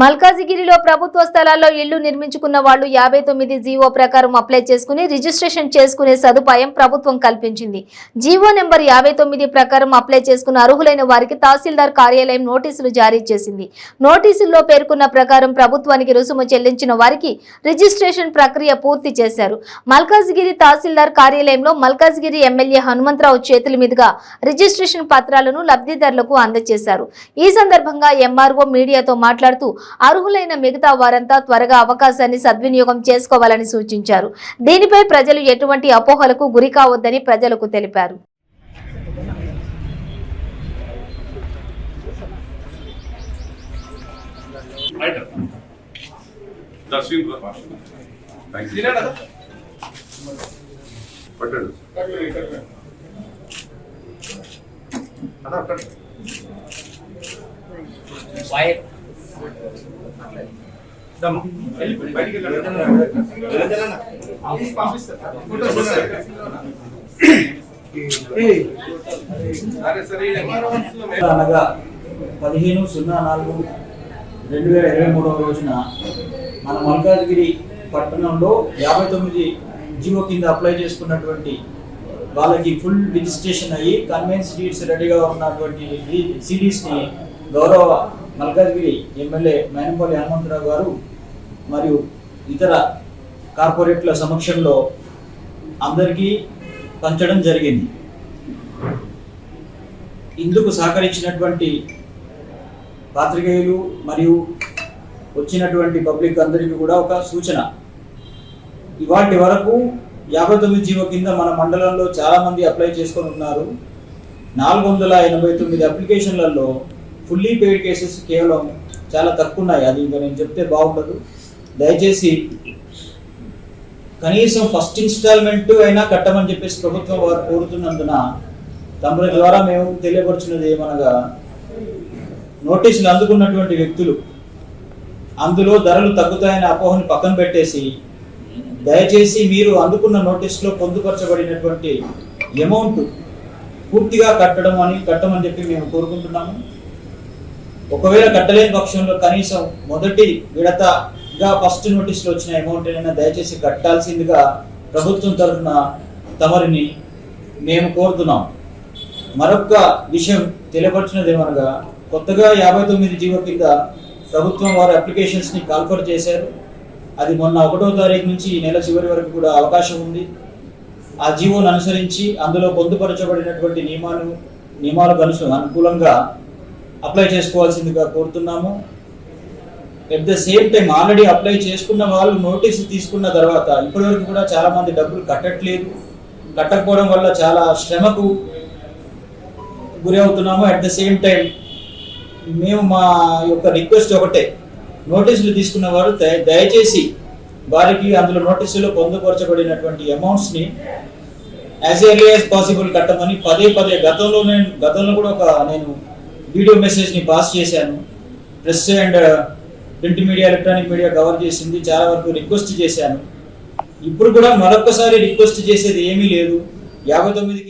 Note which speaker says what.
Speaker 1: మల్కాజిగిరిలో ప్రభుత్వ స్థలాల్లో ఇళ్ళు నిర్మించుకున్న వాళ్ళు యాభై తొమ్మిది జీవో ప్రకారం అప్లై చేసుకుని రిజిస్ట్రేషన్ చేసుకునే సదుపాయం ప్రభుత్వం కల్పించింది. జీవో నెంబర్ యాభై తొమ్మిది ప్రకారం అప్లై చేసుకున్న అర్హులైన వారికి తహసీల్దార్ కార్యాలయం నోటీసులు జారీ చేసింది. నోటీసుల్లో పేర్కొన్న ప్రకారం ప్రభుత్వానికి రుసుము చెల్లించిన వారికి రిజిస్ట్రేషన్ ప్రక్రియ పూర్తి చేశారు. మల్కాజిగిరి తహసీల్దార్ కార్యాలయంలో మల్కాజిగిరి ఎమ్మెల్యే హనుమంతరావు చేతుల మీదుగా రిజిస్ట్రేషన్ పత్రాలను లబ్ధిదారులకు అందజేశారు. ఈ సందర్భంగా ఎంఆర్ఓ మీడియాతో మాట్లాడుతూ అర్హులైన మిగతా వారంతా త్వరగా అవకాశాన్ని సద్వినియోగం చేసుకోవాలని సూచించారు. దీనిపై ప్రజలు ఎటువంటి అపోహలకు గురి కావద్దని ప్రజలకు తెలిపారు.
Speaker 2: దర్శన్ పట్టండి
Speaker 3: వైర్
Speaker 4: అనగా పదిహేను సున్నా నాలుగు రెండు వేల ఇరవై మూడవ రోజున మన మల్కాజ్గిరి పట్టణంలో యాభై తొమ్మిది జీవో కింద అప్లై చేసుకున్నటువంటి వాళ్ళకి ఫుల్ రిజిస్ట్రేషన్ అయ్యి కన్వెన్స్ డీడ్స్ రెడీగా ఉన్నటువంటి సిరీస్ని గౌరవ మల్కాజ్గిరి ఎమ్మెల్యే మేనపల్లి హనుమంతరావు గారు మరియు ఇతర కార్పొరేట్ల సమక్షంలో అందరికీ పంచడం జరిగింది. ఇందుకు సహకరించినటువంటి పాత్రికేయులు మరియు వచ్చినటువంటి పబ్లిక్ అందరికీ కూడా ఒక సూచన. ఇవాటి వరకు యాభై తొమ్మిది జీవో కింద మన మండలంలో చాలామంది అప్లై చేసుకొని ఉన్నారు. నాలుగు వందల ఎనభై తొమ్మిది అప్లికేషన్లలో ఫుల్లీ పెయిడ్ కేసెస్ కేవలం చాలా తక్కువ ఉన్నాయి అది ఇంకా నేను చెప్తే బాగుండదు. దయచేసి కనీసం ఫస్ట్ ఇన్స్టాల్మెంట్ అయినా కట్టమని చెప్పేసి ప్రభుత్వం వారు కోరుతున్నందున తమరి ద్వారా మేము తెలియపరుచున్నది ఏమనగా నోటీసులు అందుకున్నటువంటి వ్యక్తులు అందులో ధరలు తగ్గుతాయనే అపోహని పక్కన పెట్టేసి దయచేసి మీరు అందుకున్న నోటీసులో పొందుపరచబడినటువంటి అమౌంట్ పూర్తిగా కట్టడం అని కట్టమని చెప్పి మేము కోరుకుంటున్నాము. ఒకవేళ కట్టలేని పక్షంలో కనీసం మొదటి విడతగా ఫస్ట్ నోటీస్లో వచ్చిన అమౌంట్ అయినా దయచేసి కట్టాల్సిందిగా ప్రభుత్వం తరఫున తమరిని మేము కోరుతున్నాం. మరొక విషయం తెలియపరిచినది ఏమనగా కొత్తగా యాభై తొమ్మిది జీవో కింద ప్రభుత్వం వారి అప్లికేషన్స్ని కాల్ఫర్ చేశారు. అది మొన్న ఒకటో తారీఖు నుంచి ఈ నెల చివరి వరకు కూడా అవకాశం ఉంది. ఆ జీవోను అనుసరించి అందులో పొందుపరచబడినటువంటి నియమాలు నియమాలకు అనుసు అనుకూలంగా అప్లై చేసుకోవాల్సిందిగా కోరుతున్నాము. At the same time already apply చేసుకున్న వాళ్ళు నోటీసు తీసుకున్న తర్వాత ఇప్పటివరకు కూడా చాలా మంది డబ్బులు కట్టట్లేదు. కట్టకపోవడం వల్ల చాలా శ్రమకు గురి అవుతున్నాము అట్ ద సేమ్ టైం మేము మా యొక్క రిక్వెస్ట్ ఒకటే నోటీసులు తీసుకున్న వారు దయచేసి వారికి అందులో నోటీసులో పొందుపరచబడినటువంటి అమౌంట్స్ని యాజ్ ఎర్లీ యాజ్ పాసిబుల్ కట్టమని పదే పదే గతంలో నేను గతంలో కూడా ఒక నేను వీడియో మెసేజ్ని పాస్ చేశాను. Press and print media electronic media cover చేసింది. చాలా వరకు రిక్వెస్ట్ చేశాను. ఇప్పుడు కూడా మరొకసారి రిక్వెస్ట్ చేసేది ఏమీ లేదు. యాభై తొమ్మిది